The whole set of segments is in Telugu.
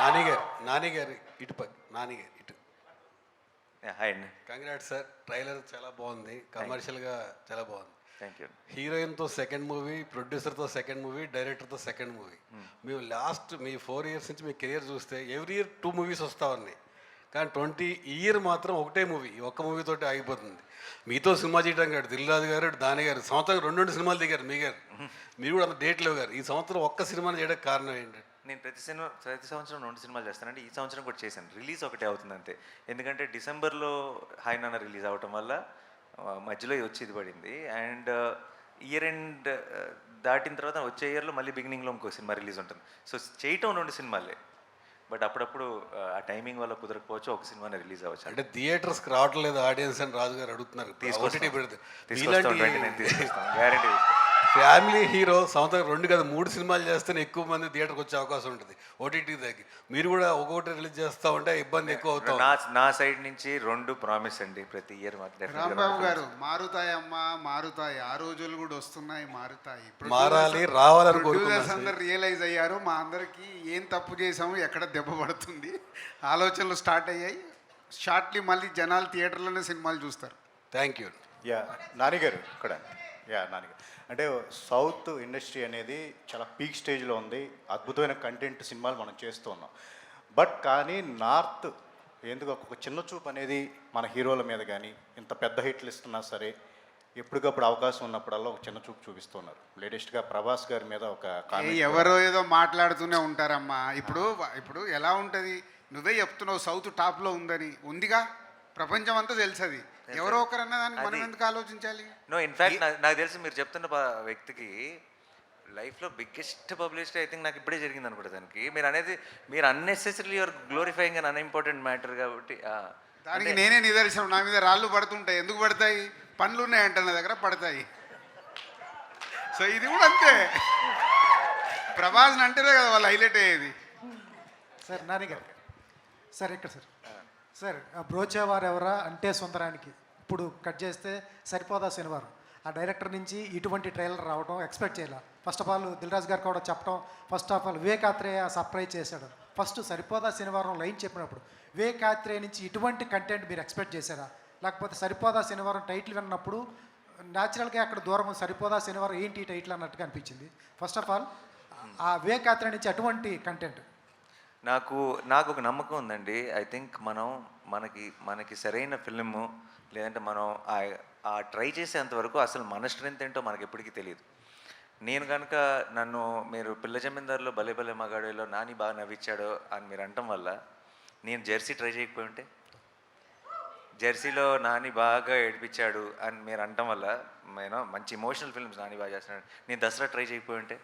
నాని గారు నాని గారు ఇటు పక్క నాని గారు ఇటు హాయ్ అండి కంగ్రాట్ సార్ ట్రైలర్ చాలా బాగుంది కమర్షియల్గా చాలా బాగుంది. థ్యాంక్ యూ హీరోయిన్తో సెకండ్ మూవీ ప్రొడ్యూసర్తో సెకండ్ మూవీ డైరెక్టర్తో సెకండ్ మూవీ. మేము లాస్ట్ మీ ఫోర్ ఇయర్స్ నుంచి మీ కెరియర్ చూస్తే ఎవ్రీ ఇయర్ టూ మూవీస్ వస్తా ఉన్నాయి. కానీ ట్వంటీ ఇయర్ మాత్రం ఒకటే మూవీ ఒక్క మూవీతోటి ఆగిపోతుంది. మీతో సినిమా చేయడం కాదు దిల్రాజు గారు దాని గారు సంవత్సరం రెండు రెండు సినిమాలు దిగారు మీ గారు. మీరు కూడా అంత డేట్ లేవు గారు. ఈ సంవత్సరం ఒక్క సినిమాని చేయడానికి కారణం ఏంటంటే నేను ప్రతి సినిమా ప్రతి సంవత్సరం రెండు సినిమాలు చేస్తానంటే ఈ సంవత్సరం కూడా చేశాను. రిలీజ్ ఒకటే అవుతుంది అంతే. ఎందుకంటే డిసెంబర్లో హాయ్ నాన్న రిలీజ్ అవటం వల్ల మధ్యలో వచ్చి ఇది పడింది. అండ్ ఇయర్ ఎండ్ దాటిన తర్వాత వచ్చే ఇయర్లో మళ్ళీ బిగినింగ్లో ఇంకో సినిమా రిలీజ్ ఉంటుంది. సో చేయటం రెండు సినిమాలే. బట్ అప్పుడప్పుడు ఆ, టైమింగ్ వల్ల కుదరకపోవచ్చు ఒక సినిమానే రిలీజ్ అవ్వచ్చు. అంటే థియేటర్స్కి రావట్లేదు ఆడియన్స్ అని రాజు గారు అడుగుతున్నారు తీసుకొస్తాం గ్యారంటీ ఫ్యామిలీ హీరో సంవత్సరం రెండు కదా మూడు సినిమాలు చేస్తేనే ఎక్కువ మంది థియేటర్కి వచ్చే అవకాశం ఉంటుంది. ఓటీటీ దగ్గర మీరు కూడా ఒక్కొక్కటి రిలీజ్ చేస్తూ ఉంటే ఇబ్బంది ఎక్కువ అవుతాం. నా నా సైడ్ నుంచి రెండు ప్రామిస్ అండి ప్రతి ఇయర్ రాంబాబు గారు మారుతాయి అమ్మా మారుతాయి. ఆ రోజులు కూడా వస్తున్నాయి మారుతాయి. మారాలి, రావాలని ప్రొడ్యూసర్స్ అందరు రియలైజ్ అయ్యారు. మా అందరికి ఏం తప్పు చేసాము ఎక్కడ దెబ్బ పడుతుంది. ఆలోచనలు స్టార్ట్ అయ్యాయి. షార్ట్లీ మళ్ళీ జనాలు థియేటర్లోనే సినిమాలు చూస్తారు. థ్యాంక్ యూ యా నానిగారు ఇక్కడ. యా నానిగారు అంటే సౌత్ ఇండస్ట్రీ అనేది చాలా పీక్ స్టేజ్లో ఉంది. అద్భుతమైన కంటెంట్ సినిమాలు మనం చేస్తూ ఉన్నాం. బట్ కానీ నార్త్ ఎందుకు ఒక చిన్న చూపు అనేది మన హీరోల మీద కానీ ఇంత పెద్ద హిట్లు ఇస్తున్నా సరే ఎప్పటికప్పుడు అవకాశం ఉన్నప్పుడల్లా ఒక చిన్న చూపు చూపిస్తున్నారు లేటెస్ట్గా ప్రభాస్ గారి మీద ఒక ఎవరో ఏదో మాట్లాడుతూనే ఉంటారమ్మా. ఇప్పుడు ఇప్పుడు ఎలా ఉంటుంది? నువ్వే చెప్తున్నావు సౌత్ టాప్లో ఉందని. ఉందిగా? ప్రపంచం అంతా తెలుసు అది ఎవరో ఒకరన్నా దానికి మనం ఎందుకు ఆలోచించాలి? నో ఇన్ఫాక్ట్ నాకు తెలిసి మీరు చెప్తున్న వ్యక్తికి లైఫ్లో బిగ్గెస్ట్ పబ్లిసిటీ ఐ థింక్ నాకు ఇప్పుడే జరిగింది అనుకుంటా దానికి. మీరు అనేది మీరు అన్నెసెసరీ యువర్ గ్లోరిఫైయింగ్ అని అన్ఇంపార్టెంట్ మ్యాటర్ కాబట్టి దానికి నేనే నిదర్శనం. నా మీద రాళ్ళు పడుతుంటాయి. ఎందుకు పడతాయి? పనులు ఉన్నాయంట నా దగ్గర పడతాయి. సో ఇది కూడా అంతే. ప్రభాస్ అంటేనే కదా వాళ్ళు హైలైట్ అయ్యేది. సార్ నాని గారు. సార్ ఇక్కడ సార్? సార్ ఆ బ్రోచేవారు ఎవరా అంటే సుందరానికి. ఇప్పుడు కట్ చేస్తే సరిపోదా శనివారం? ఆ డైరెక్టర్ నుంచి ఇటువంటి ట్రైలర్ రావడం ఎక్స్పెక్ట్ చేయాల. ఫస్ట్ ఆఫ్ ఆల్ దిల్రాజ్ గారు కూడా చెప్పడం first of all Vivek Athreya surprise చేశాడు. ఫస్ట్ సరిపోదా శనివారం లైన్ చెప్పినప్పుడు వివేకాత్రేయ నుంచి ఇటువంటి కంటెంట్ మీరు ఎక్స్పెక్ట్ చేశారా? లేకపోతే సరిపోదా శనివారం టైటిల్ విన్నప్పుడు న్యాచురల్గా అక్కడ దూరం సరిపోదా శనివారం ఏంటి టైటిల్ అన్నట్టుగా అనిపించింది. ఫస్ట్ ఆఫ్ ఆల్ ఆ వివేకాత్రేయ నుంచి అటువంటి కంటెంట్ నాకు నాకు ఒక నమ్మకం ఉందండి. ఐ థింక్ మనం మనకి మనకి సరైన ఫిల్ము లేదంటే మనం ఆ- ట్రై చేసేంత వరకు అసలు మన స్ట్రెంత్ ఏంటో మనకి ఎప్పటికీ తెలియదు నేను కనుక నన్ను మీరు పిల్ల జమీందారులో భలే భలే మగాడేలో నాని బాగా నవ్వించాడో అని మీరు అనటం వల్ల నేను జెర్సీ ట్రై చేయకపోయి ఉంటే? జెర్సీలో నాని బాగా ఏడిపించాడు అని మీరు అనటం వల్ల నేను మంచి ఇమోషనల్ ఫిల్మ్స్ నాని బాగా చేస్తున్నాడు. నేను దసరా ట్రై చేయకపోయి ఉంటే?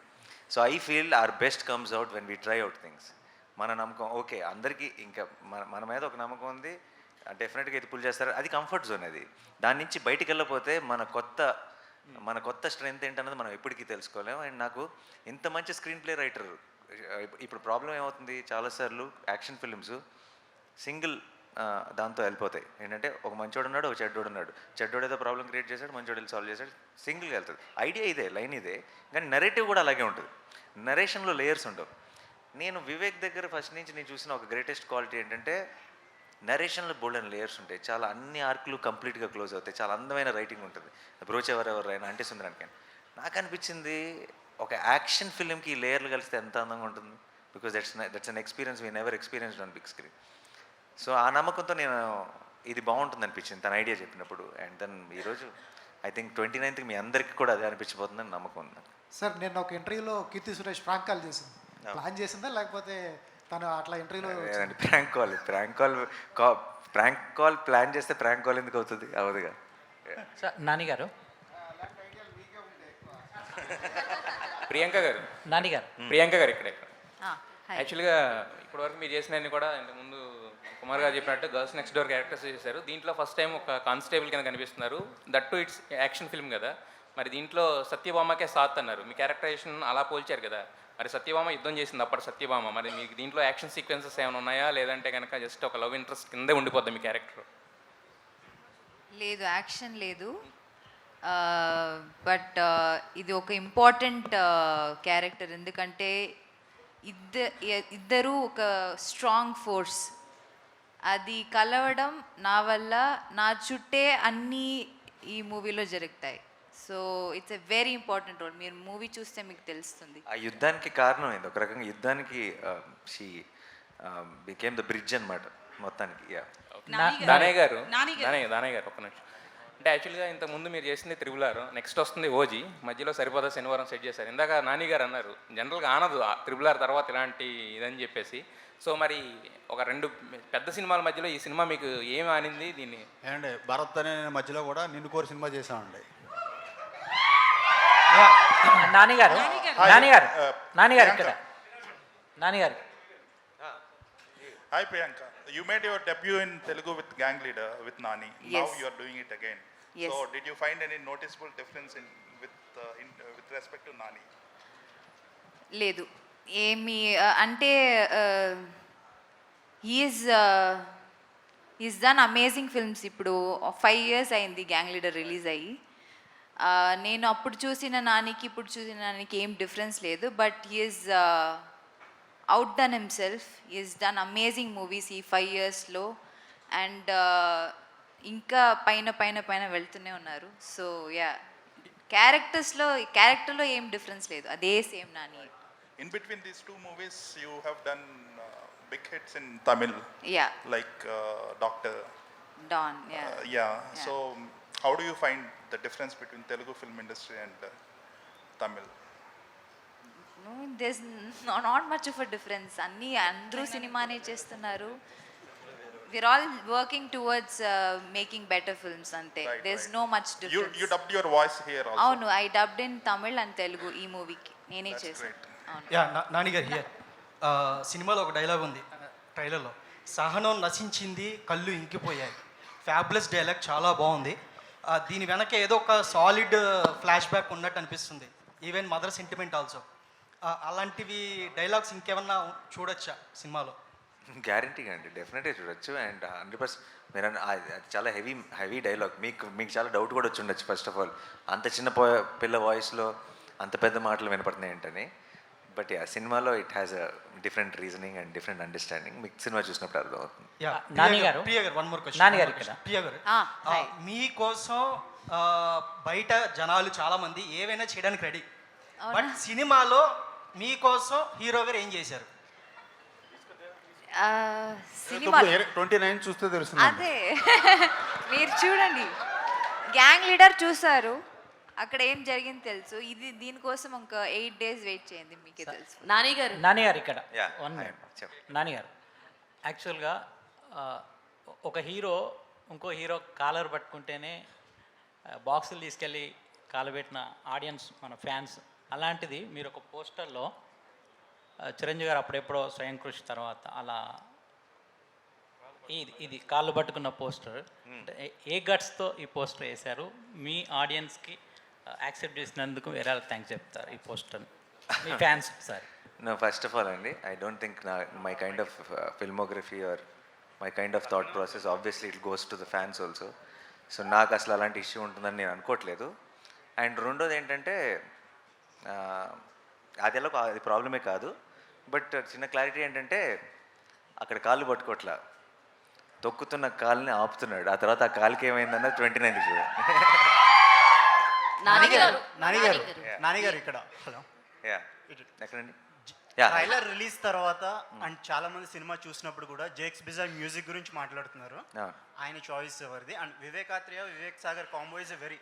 So I feel are best comes out when we try out things మన నమ్మకం. ఓకే అందరికీ ఇంకా మన మన మీద ఒక నమ్మకం ఉంది. డెఫినెట్గా ఇది పుల్ చేస్తారు. అది కంఫర్ట్ జోన్ అది. దాని నుంచి బయటికి వెళ్ళకపోతే మన కొత్త మన కొత్త స్ట్రెంత్ ఏంటన్నది మనం ఎప్పటికీ తెలుసుకోలేము. అండ్ నాకు ఇంత మంచి స్క్రీన్ ప్లే రైటర్ ఇప్పుడు ప్రాబ్లం ఏమవుతుంది? చాలాసార్లు యాక్షన్ ఫిల్మ్స్ సింగిల్ దాంతో వెళ్ళిపోతాయి. ఏంటంటే ఒక మంచోడు ఉన్నాడు ఒక చెడ్డోడు ఉన్నాడు. చెడ్డోడు ఏదో ప్రాబ్లం క్రియేట్ చేశాడు మంచోడు సాల్వ్ చేశాడు సింగిల్గా వెళ్తుంది ఐడియా ఇదే లైన్ ఇదే. కానీ నెరేటివ్ కూడా అలాగే ఉంటుంది. నరేషన్లో లేయర్స్ ఉండవు. నేను వివేక్ దగ్గర ఫస్ట్ నుంచి నేను చూసిన ఒక గ్రేటెస్ట్ క్వాలిటీ ఏంటంటే నరేషన్లో బోల్డెన్ లేయర్స్ ఉంటాయి. చాలా అన్ని ఆర్కులు కంప్లీట్గా క్లోజ్ అవుతాయి. చాలా అందమైన రైటింగ్ ఉంటుంది. బ్రోచ్ ఎవరెవరైనా అంటే సుందరానికి నాకు అనిపించింది ఒక యాక్షన్ ఫిల్మ్కి ఈ లేయర్లు కలిస్తే ఎంత అందంగా ఉంటుంది. Because that's that's an experience we never experienced on big screen so ఆ నమ్మకంతో నేను ఇది బాగుంటుంది అనిపించింది తన ఐడియా చెప్పినప్పుడు. అండ్ దెన్ ఈరోజు ఐ థింక్ ట్వంటీ నైన్త్కి మీ అందరికీ కూడా అదే అనిపించబోతుందని నమ్మకం ఉంది సార్ నేను ఒక ఇంటర్వ్యూలో కీర్తి సురేష్ ఫ్రాంక్ కాల్ చేసింది. ప్లాన్ చేసిందా? లేకపోతే తను అట్లా ఇంటర్వ్యూలో prank call prank call prank call plan చేస్తే ప్రాంక్ కాల్ ఎందుకు అవుతుంది? అవదుగా. సార్ నానిగారు ప్రియాంక గారు. నానిగారు ప్రియాంక గారు ఇక్కడ ఇక్కడ. యాక్చువల్గా ఇప్పటివరకు మీరు చేసినవన్నీ కూడా ఇంతకుముందు కుమార్ గారు చెప్పినట్టు గర్ల్స్ నెక్స్ట్ డోర్ క్యారెక్టర్స్ చేశారు. దీంట్లో ఫస్ట్ టైం ఒక కానిస్టేబుల్ కింద కనిపిస్తున్నారు. That too it's action film కదా. మరి దీంట్లో సత్యభామకే సాత్ అన్నారు. మీ క్యారెక్టరైజేషన్ అలా పోల్చారు కదా. మరి సత్యభామ యుద్ధం చేసింది అప్పటి సత్యభామ. మరి మీకు దీంట్లో యాక్షన్ సీక్వెన్సెస్ ఏమైనా ఉన్నాయా? లేదంటే కనుక జస్ట్ ఒక లవ్ ఇంట్రెస్ట్ కిందే ఉండిపోద్ది మీ క్యారెక్టర్ లేదు యాక్షన్ లేదు. బట్ ఇది ఒక ఇంపార్టెంట్ క్యారెక్టర్ ఎందుకంటే ఇద్ద ఇద్దరు ఒక స్ట్రాంగ్ ఫోర్స్ అది కలవడం నా వల్ల నా చుట్టే అన్నీ ఈ మూవీలో జరుగుతాయి. So it's a very important role. మీరు మూవీ చూస్తే మీకు తెలుస్తుంది. ఆ యుద్ధానికి కారణం ఏంది ఒక రకంగా యుద్ధానికి షీ బికేమ్ ద బ్రిడ్జ్ అన్నమాట మొత్తానికి యా దానయ్య గారు. దానయ్య దానయ్య గారు. ఒక్క నిమిషం. అంటే యాక్చువల్గా ఇంత ముందు మీరు చేసింది త్రిబులారు నెక్స్ట్ వస్తుంది ఓజీ మధ్యలో సరిపోదా శనివారం సెట్ చేశారు. ఇందాక నాని గారు అన్నారు జనరల్గా ఆనదు త్రిబులార్ తర్వాత ఇలాంటి ఇదని చెప్పేసి. సో మరి ఒక రెండు పెద్ద సినిమాల మధ్యలో ఈ సినిమా మీకు ఏం ఆనింది దీన్ని? ఏమండి భరత్ అనే మధ్యలో కూడా నిన్ను కోరి సినిమా చేసామండి నానిగారు నానిగారు నానిగారు ఇక్కడ నానిగారు Hi Priyanka, you made your debut in Telugu with Gang Leader with Nani. Now Yes. you are doing it again. Yes. So did you find any noticeable difference in with uh, in, uh, with respect to Nani? లేదు ఏమి అంటే he's he's done amazing films ఇప్పుడు ఫైవ్ ఇయర్స్ అయింది గ్యాంగ్ లీడర్ రిలీజ్ అయ్యి నేను అప్పుడు చూసిన నానికి ఇప్పుడు చూసిన నానికి ఏం డిఫరెన్స్ లేదు. But he's out done himself he's done amazing movies ఈ ఫైవ్ ఇయర్స్లో అండ్ ఇంకా పైన పైన పైన వెళ్తూనే ఉన్నారు. సో యా క్యారెక్టర్స్లో క్యారెక్టర్లో ఏం డిఫరెన్స్ లేదు. అదే same Nani. Between these two movies, you have done uh, big hits in Tamil, yeah uh, Doctor. Don yeah Uh, yeah. So um, how do you find the difference between Telugu film industry and uh, Tamil? No this not much of a difference అన్నీ అందరూ సినిమానే చేస్తున్నారు. We're all working towards making better films అంతే. Right, that's right. No much You difference you dubbed your voice here also. అవును I dubbed in Tamil and Telugu ఈ మూవీకి నేనే చేశాను. అవును. యా నానిగారు హియర్ సినిమాలో ఒక డైలాగ్ ఉంది ట్రైలర్లో సహనం నశించింది కళ్ళు ఇంకిపోయాయి. ఫ్యాబులస్ డైలాగ్ చాలా బాగుంది. దీని వెనక ఏదో ఒక సాలిడ్ ఫ్లాష్ బ్యాక్ ఉన్నట్టు అనిపిస్తుంది. ఈవెన్ మదర్ సెంటిమెంట్ ఆల్సో అలాంటివి డైలాగ్స్ ఇంకేమన్నా చూడొచ్చా సినిమాలో? గ్యారంటీగా అండి. డెఫినెట్గా చూడొచ్చు అండ్ హండ్రెడ్ పర్సెంట్ మీరు అది చాలా హెవీ హెవీ డైలాగ్ మీకు మీకు చాలా డౌట్ కూడా వచ్చి ఉండొచ్చు ఫస్ట్ ఆఫ్ ఆల్ అంత చిన్న పిల్ల వాయిస్లో అంత పెద్ద మాటలు వినపడుతున్నాయి ఏంటని బట్ ఆ సినిమాలో it has a different reasoning and different understanding మీకు సినిమా చూసినప్పుడు అర్థమవుతుంది. యా నాని గారు. ప్రియ గారు వన్ మోర్ క్వశ్చన్ నాని గారు ఇక్కడ. ప్రియ గారు. ఆ, ఆ, hi. మీకోసం ఆ, బయట జనాలు చాలా మంది ఏవైనా చేయడానికి రెడీ బట్ సినిమాలో మీకోసం హీరో గారు ఏం చేశారు? సినిమా ట్వంటీ నైన్ చూస్తే తెలుస్తుంది. అదే. మీరు చూడండి. గ్యాంగ్ లీడర్ చూసారు అక్కడ ఏం జరిగింది తెలుసు? ఇది దీనికోసం ఒక ఎయిట్ డేస్ వెయిట్ చేయండి మీకే తెలుసు. నాని గారు నానిగారు ఇక్కడ. యా వన్ మినిట్ చెప్పండి నానిగారు. యాక్చువల్గా ఒక హీరో ఇంకో హీరో కాలర్ పట్టుకుంటేనే బాక్సులు తీసుకెళ్ళి కాలబెట్టిన ఆడియన్స్ మన ఫ్యాన్స్ అలాంటిది మీరు ఒక పోస్టర్లో చిరంజీవి గారు అప్పుడెప్పుడో స్వయం కృషి తర్వాత అలా ఇది ఇది కాళ్ళు పట్టుకున్న పోస్టర్. ఏ గట్స్తో ఈ పోస్టర్ వేశారు? మీ ఆడియన్స్కి యాక్సెప్ట్ చేసినందుకు వేరే థ్యాంక్స్ చెప్తారు ఈ poster me fans sir no first of all అండి ఐ డోంట్ థింక్ నా my kind of filmography or my kind of thought process obviously it goes to the fans also so నాకు అసలు అలాంటి ఇష్యూ ఉంటుందని నేను అనుకోవట్లేదు అండ్ రెండోది ఏంటంటే అది ఎలా అది ప్రాబ్లమే కాదు. బట్ చిన్న క్లారిటీ ఏంటంటే అక్కడ కాళ్ళు పట్టుకోవట్లా తొక్కుతున్న కాలుని ఆపుతున్నాడు. ఆ తర్వాత ఆ కాలుకి ఏమైందన్న ట్వంటీ నైన్ చూడండి నాని గారు. నానిగారు నానిగారు ఇక్కడ. హలో. యా. ఎక్కడండి? యా. ట్రైలర్ రిలీజ్ తర్వాత అండ్ చాలా మంది సినిమా చూసినప్పుడు కూడా జేక్స్ బిజార్ మ్యూజిక్ గురించి మాట్లాడుతున్నారు. ఆయన చాయిస్ ఎవరిది? And Vivek Athreya Vivek Sagar combo is a very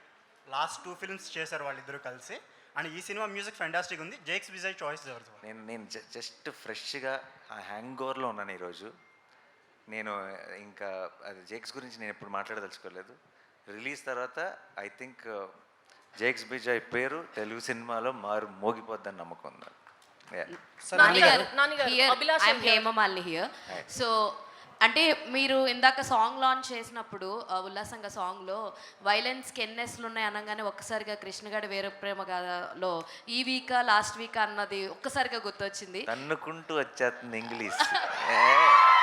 last two films చేశారు వాళ్ళిద్దరూ కలిసి. అండ్ ఈ సినిమా మ్యూజిక్ ఫెంటాస్టిక్ ఉంది. జేక్స్ బిజాయ్ చాయిస్ ఎవరిది నేను నేను జస్ట్ ఫ్రెష్గా ఆ హ్యాంగ్ ఓవర్లో ఉన్నాను ఈరోజు నేను ఇంకా అది జేక్స్ గురించి నేను ఎప్పుడు మాట్లాడదలుచుకోలేదు. రిలీజ్ తర్వాత ఐ థింక్ జేక్స్ బిజాయ్ పేరు తెలుగు సినిమాలో మారు మోగిపోద్దని నమ్మకం ఉంది? హియర్ సో అంటే మీరు ఇందాక సాంగ్ లాంచ్ చేసినప్పుడు ఉల్లాసంగా సాంగ్లో వైలెన్స్కి ఎన్ఎస్లు ఉన్నాయి అనగానే ఒక్కసారిగా కృష్ణగాడి వేరే ప్రేమ గాథలో ఈ వీకా లాస్ట్ వీక్ అన్నది ఒక్కసారిగా గుర్తొచ్చింది. తన్నుకుంటూ వచ్చేస్తుంది ఇంగ్లీష్.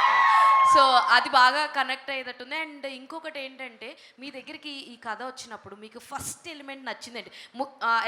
సో అది బాగా కనెక్ట్ అయ్యేటట్టుంది. అండ్ ఇంకొకటి ఏంటంటే మీ దగ్గరికి ఈ కథ వచ్చినప్పుడు మీకు ఫస్ట్ ఎలిమెంట్ నచ్చిందండి.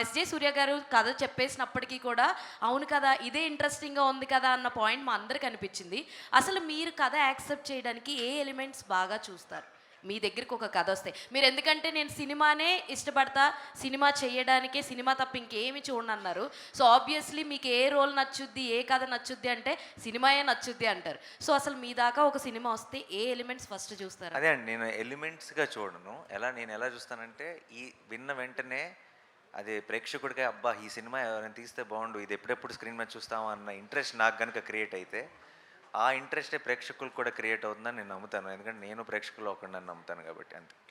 ఎస్జే సూర్య గారు కథ చెప్పేసినప్పటికీ కూడా అవును కదా ఇదే ఇంట్రెస్టింగ్గా ఉంది కదా అన్న పాయింట్ మా అందరికి అనిపించింది. అసలు మీరు కథ యాక్సెప్ట్ చేయడానికి ఏ ఎలిమెంట్స్ బాగా చూస్తారు? మీ దగ్గరికి ఒక కథ వస్తే మీరు ఎందుకంటే నేను సినిమానే ఇష్టపడతా సినిమా చేయడానికే సినిమా తప్ప ఇంకేమి చూడనన్నారు. సో ఆబ్వియస్లీ మీకు ఏ రోల్ నచ్చుద్ది ఏ కథ నచ్చుద్ది అంటే సినిమాయే నచ్చుద్ది అంటారు. సో అసలు మీ దాకా ఒక సినిమా వస్తే ఏ ఎలిమెంట్స్ ఫస్ట్ చూస్తారు? అదే అండి నేను ఎలిమెంట్స్గా చూడను. ఎలా నేను ఎలా చూస్తానంటే ఈ విన్న వెంటనే అది ప్రేక్షకుడికి అబ్బా ఈ సినిమా ఎవరైనా తీస్తే బాగుండు ఇది ఎప్పుడెప్పుడు స్క్రీన్ మీద చూస్తామా అన్న ఇంట్రెస్ట్ నాకు కనుక క్రియేట్ అయితే ఆ ఇంట్రెస్టే ప్రేక్షకులు కూడా క్రియేట్ అవుతుందని నేను నమ్ముతాను. ఎందుకంటే నేను ప్రేక్షకులు ఒకరిని నమ్ముతాను కాబట్టి అంతే.